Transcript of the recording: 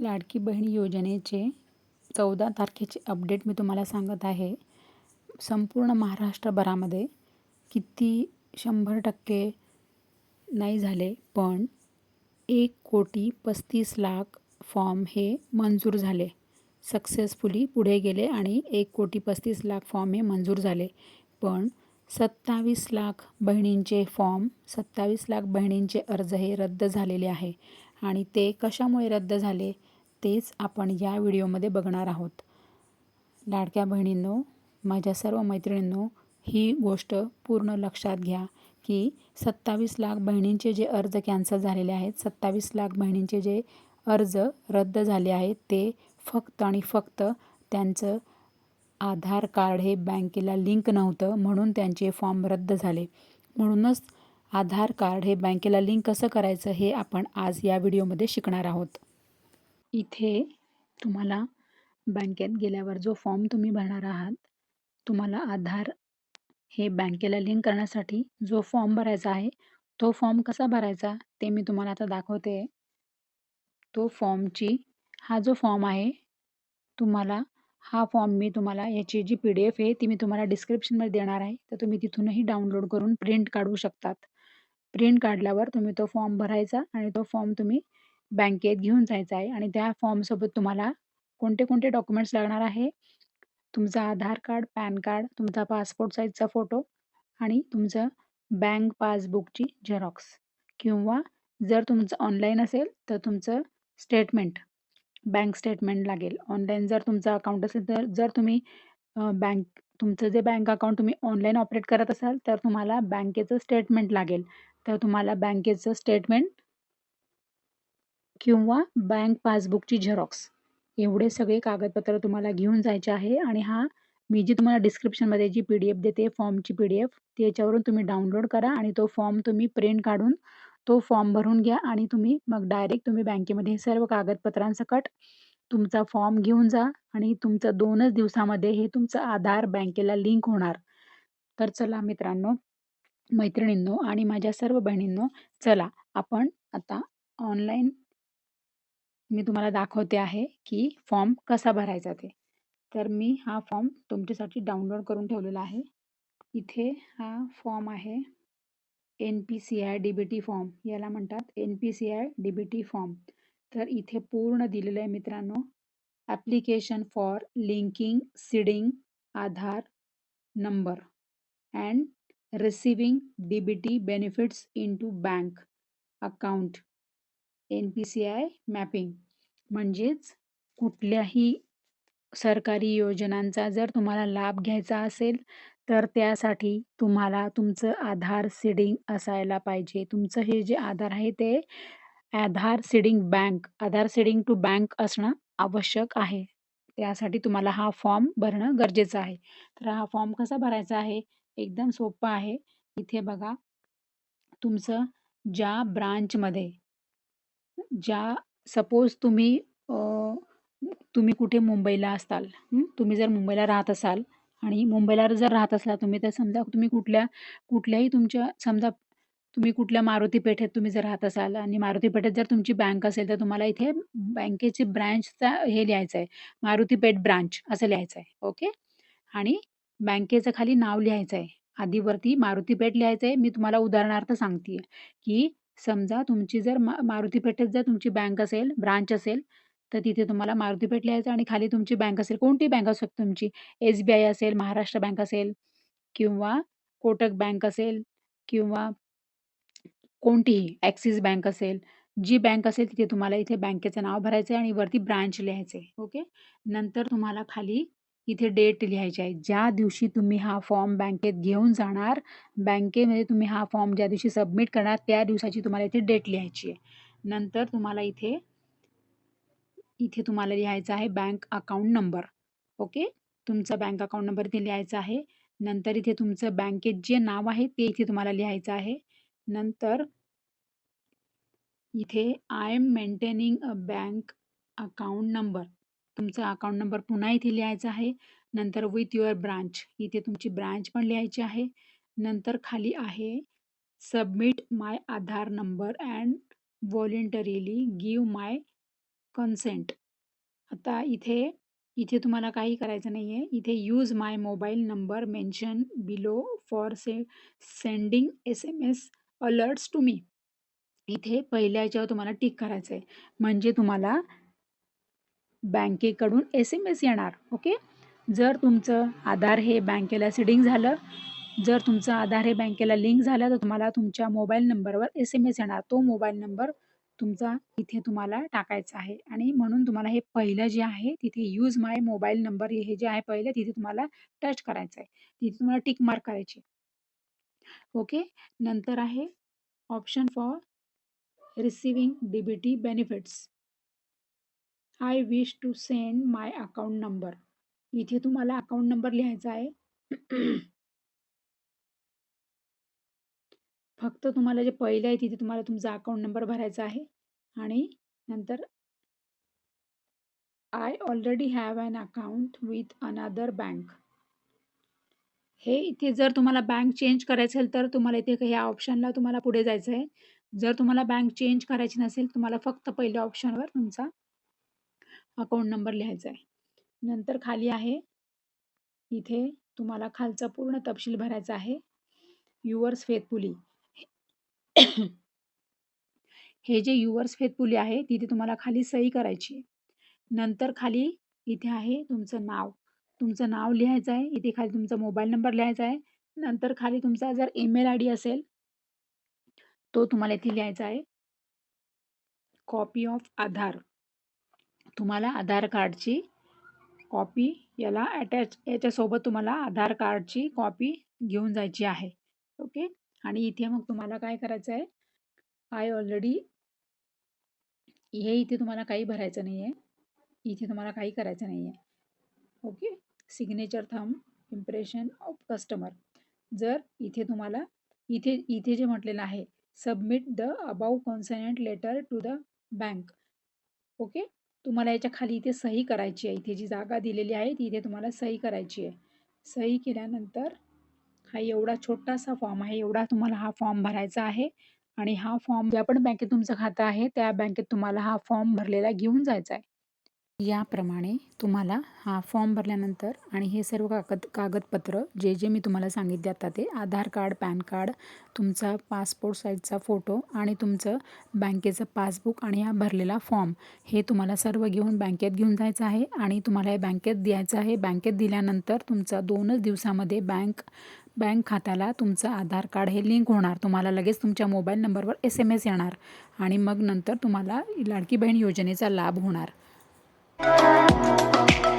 लाडकी बहीण योजनेचे चौदा तारखेचे अपडेट मी तुम्हाला सांगत आहे. संपूर्ण महाराष्ट्रभरामध्ये किती शंभर टक्के नाही झाले पण एक कोटी पस्तीस लाख फॉर्म हे मंजूर झाले. सक्सेसफुली पुढे गेले आणि एक कोटी पस्तीस लाख फॉर्म हे मंजूर झाले. पण सत्तावीस लाख बहिणींचे फॉर्म सत्तावीस लाख बहिणींचे अर्ज हे रद्द झालेले आहे. आणि ते कशामुळे रद्द झाले? तेच आपण या व्हिडिओमध्ये बघणार आहोत. लाडक्या बहिणींनो माझ्या सर्व मैत्रिणींनो ही गोष्ट पूर्ण लक्षात घ्या की सत्तावीस लाख बहिणींचे जे अर्ज कॅन्सल झालेले आहेत सत्तावीस लाख बहिणींचे जे अर्ज रद्द झाले आहेत ते फक्त आणि फक्त त्यांचं आधार कार्ड हे बँकेला लिंक नव्हतं म्हणून त्यांचे फॉर्म रद्द झाले. म्हणूनच आधार कार्ड हे बँकेला लिंक कसं करायचं हे आपण आज या व्हिडिओमध्ये शिकणार आहोत. इथे तुम्हाला बँकेत गेल्यावर जो फॉर्म तुम्ही भरणार आहात तुम्हाला आधार हे बँकेला लिंक करण्यासाठी जो फॉर्म भरायचा आहे तो फॉर्म कसा भरायचा ते मी तुम्हाला आता दाखवते. तो फॉर्मची हा जो फॉर्म आहे तुम्हाला हा फॉर्म मी तुम्हाला याची जी पी डी एफ आहे ती मी तुम्हाला डिस्क्रिप्शनमध्ये देणार आहे तर तुम्ही तिथूनही डाउनलोड करून प्रिंट काढू शकतात. प्रिंट काढल्यावर तुम्ही तो फॉर्म भरायचा आणि तो फॉर्म तुम्ही बँकेत घेऊन जायचं आहे आणि त्या फॉर्मसोबत तुम्हाला कोणते कोणते डॉक्युमेंट्स लागणार आहे? तुमचा आधार कार्ड पॅन कार्ड तुमचा पासपोर्ट साईजचा फोटो आणि तुमचं बँक पासबुकची झेरॉक्स. किंवा जर तुमचं ऑनलाईन असेल तर तुमचं स्टेटमेंट बँक स्टेटमेंट लागेल. ऑनलाईन जर तुमचं अकाउंट असेल तर जर तुम्ही बँक तुमचं जे बँक अकाउंट तुम्ही ऑनलाईन ऑपरेट करत असाल तर तुम्हाला बँकेचं स्टेटमेंट लागेल. तर तुम्हाला बँकेचं स्टेटमेंट किंवा बँक पासबुकची झेरॉक्स एवढे सगळे कागदपत्र तुम्हाला घेऊन जायचे आहे आणि हा मी जी तुम्हाला डिस्क्रिप्शनमध्ये जी पी डी एफ देते फॉर्मची पी डी एफ त्याच्यावरून तुम्ही डाउनलोड करा आणि तो फॉर्म तुम्ही प्रिंट काढून तो फॉर्म भरून घ्या आणि तुम्ही मग डायरेक्ट तुम्ही बँकेमध्ये सर्व कागदपत्रांसकट तुमचा फॉर्म घेऊन जा आणि तुमचं दोनच दिवसामध्ये हे तुमचं आधार बँकेला लिंक होणार. तर चला मित्रांनो मैत्रिणींनो आणि माझ्या सर्व बहिणींनो चला आपण आता ऑनलाईन मी तुम्हाला दाखवते आहे की फॉर्म कसा भरायचा ते. तर मी हा फॉर्म तुमच्यासाठी डाउनलोड करून ठेवलेला आहे. इथे हा फॉर्म आहे N P C I D B T form. याला म्हणतात N P C I D B T form. तर इथे पूर्ण दिलेलं आहे मित्रांनो. Application for linking seeding Aadhaar number and receiving D B T benefits into bank account N P C I mapping. म्हणजेच कुठल्याही सरकारी योजनांचा जर तुम्हाला लाभ घ्यायचा असेल तर त्यासाठी तुम्हाला तुमचं आधार सीडिंग असायला पाहिजे. तुमचं हे जे आधार आहे ते Aadhaar seeding bank Aadhaar seeding to bank असणं आवश्यक आहे. त्यासाठी तुम्हाला हा फॉर्म भरणं गरजेचं आहे. तर हा फॉर्म कसा भरायचा आहे? एकदम सोपं आहे. इथे बघा तुमचं ज्या ब्रांचमध्ये ज्या सपोज तुम्ही तुम्ही कुठे मुंबईला असाल तुम्ही जर मुंबईला राहत असाल आणि मुंबईला जर राहत असला तुम्ही तर समजा तुम्ही कुठल्या कुठल्याही तुमच्या समजा तुम्ही कुठल्या मारुती पेठेत तुम्ही जर राहत असाल आणि मारुती पेठेत जर तुमची बँक असेल तर तुम्हाला इथे बँकेची ब्रँचचा हे लिहायचं आहे मारुती पेठ ब्रांच असं लिहायचं आहे ओके आणि बँकेचं खाली नाव लिहायचं आहे. आधीवरती मारुती पेठ लिहायचं आहे. मी तुम्हाला उदाहरणार्थ सांगते की समजा तुमची जर मा मारुती पेठेत जर तुमची बँक असेल ब्रांच असेल तर तिथे तुम्हाला मारुती पेठ लिहायचं आणि खाली तुमची बँक असेल कोणती बँक असू शकते तुमची? एस बी आय असेल महाराष्ट्र बँक असेल किंवा कोटक बँक असेल किंवा कोणतीही ॲक्सिस बँक असेल जी बँक असेल तिथे तुम्हाला इथे बँकेचं नाव भरायचं आहे आणि वरती ब्रांच लिहायचं आहे ओके नंतर तुम्हाला खाली इथे डेट लिहायची आहे. ज्या दिवशी तुम्ही हा फॉर्म बँकेत घेऊन जाणार बँकेमध्ये तुम्ही हा फॉर्म ज्या दिवशी सबमिट करणार त्या दिवसाची तुम्हाला इथे डेट लिहायची आहे. नंतर तुम्हाला इथे इथे तुम्हाला लिहायचं आहे बँक अकाउंट नंबर ओके तुमचा बँक अकाउंट नंबर इथे लिहायचा आहे. नंतर इथे तुमचं बँकेत जे नाव आहे ते इथे तुम्हाला लिहायचं आहे. नंतर इथे I am maintaining a bank account number तुमचा अकाउंट नंबर पुन्हा इथे लिहायचा आहे. नंतर विथ युअर ब्रांच इथे तुमची ब्रांच पण लिहायची आहे. नंतर खाली आहे submit my Aadhaar number and voluntarily give my consent आता इथे इथे तुम्हाला काही करायचं नाही आहे इथे use my mobile number mention below for say sending S M S alerts to me इथे पहिल्या याच्यावर तुम्हाला टिक करायचं आहे म्हणजे तुम्हाला बँकेकडून एस एम एस येणार ओके जर तुमचं आधार हे बँकेला सिडिंग झालं जर तुमचं आधार हे बँकेला लिंक झालं तर तुम्हाला तुमच्या मोबाईल नंबरवर एस एम एस येणार. तो मोबाईल नंबर तुमचा इथे तुम्हाला टाकायचा आहे. आणि म्हणून तुम्हाला हे पहिलं जे आहे तिथे यूज माय मोबाईल नंबर हे जे आहे पहिलं तिथे तुम्हाला टच करायचं आहे. तिथे तुम्हाला टिक मार्क करायची ओके नंतर आहे option for receiving DBT benefits I wish to send my account number इथे तुम्हाला अकाउंट नंबर लिहायचा आहे. फक्त तुम्हाला जे पहिलं आहे तिथे तुम्हाला तुमचा अकाउंट नंबर भरायचा आहे. आणि नंतर I already have an account with another bank हे इथे जर तुम्हाला बँक चेंज करायचं असेल तर तुम्हाला इथे ह्या ऑप्शनला तुम्हाला पुढे जायचं आहे. जर तुम्हाला बँक चेंज करायची नसेल तुम्हाला फक्त पहिल्या ऑप्शनवर तुमचा अकाउंट नंबर लिहायचा आहे. नंतर खाली आहे. इथे तुम्हाला खालचा पूर्ण तपशील भरायचा आहे. युअर्स फेथफुली हे जे युअर्स फेथफुली आहे तिथे तुम्हाला खाली सही करायची आहे. नंतर खाली इथे आहे तुमचं नाव. तुमचं नाव लिहायचं आहे. इथे खाली तुमचा मोबाईल नंबर लिहायचा आहे. नंतर खाली तुमचा जर ईमेल आय डी असेल तो तुम्हाला इथे लिहायचा आहे. Copy of Aadhaar. तुम्हाला आधार कार्डची कॉपी याला अटॅच याच्यासोबत तुम्हाला आधार कार्डची कॉपी घेऊन जायची आहे. ओके? आणि इथे मग तुम्हाला काय करायचं आहे? आय ऑलरेडी हे इथे तुम्हाला काही भरायचं नाही आहे इथे तुम्हाला काही करायचं नाही आहे okay? Signature thumb impression of customer जर इथे तुम्हाला इथे इथे जे म्हटलेलं आहे submit the above consent letter to the bank okay? तुम्हाला याच्या खाली इथे सही करायची आहे. इथे जी जागा दिलेली आहे ती इथे तुम्हाला सही करायची आहे. सही केल्यानंतर हा एवढा छोटासा फॉर्म आहे एवढा तुम्हाला हा फॉर्म भरायचा आहे आणि हा फॉर्म ज्या पण बँकेत तुमचं खातं आहे त्या बँकेत तुम्हाला हा फॉर्म भरलेला घेऊन जायचा आहे. याप्रमाणे तुम्हाला हा फॉर्म भरल्यानंतर आणि हे सर्व कागद कागदपत्र जे जे मी तुम्हाला सांगितले आता ते आधार कार्ड पॅन कार्ड तुमचा पासपोर्ट साईजचा फोटो आणि तुमचं बँकेचं पासबुक आणि हा भरलेला फॉर्म हे तुम्हाला सर्व घेऊन बँकेत घेऊन जायचं आहे आणि तुम्हाला हे बँकेत द्यायचं आहे. बँकेत दिल्यानंतर तुमचा दोनच दिवसामध्ये बँक बँक खात्याला तुमचं आधार कार्ड हे लिंक होणार. तुम्हाला लगेच तुमच्या मोबाईल नंबरवर एस एम एस येणार आणि मग नंतर तुम्हाला लाडकी बहीण योजनेचा लाभ होणार. Música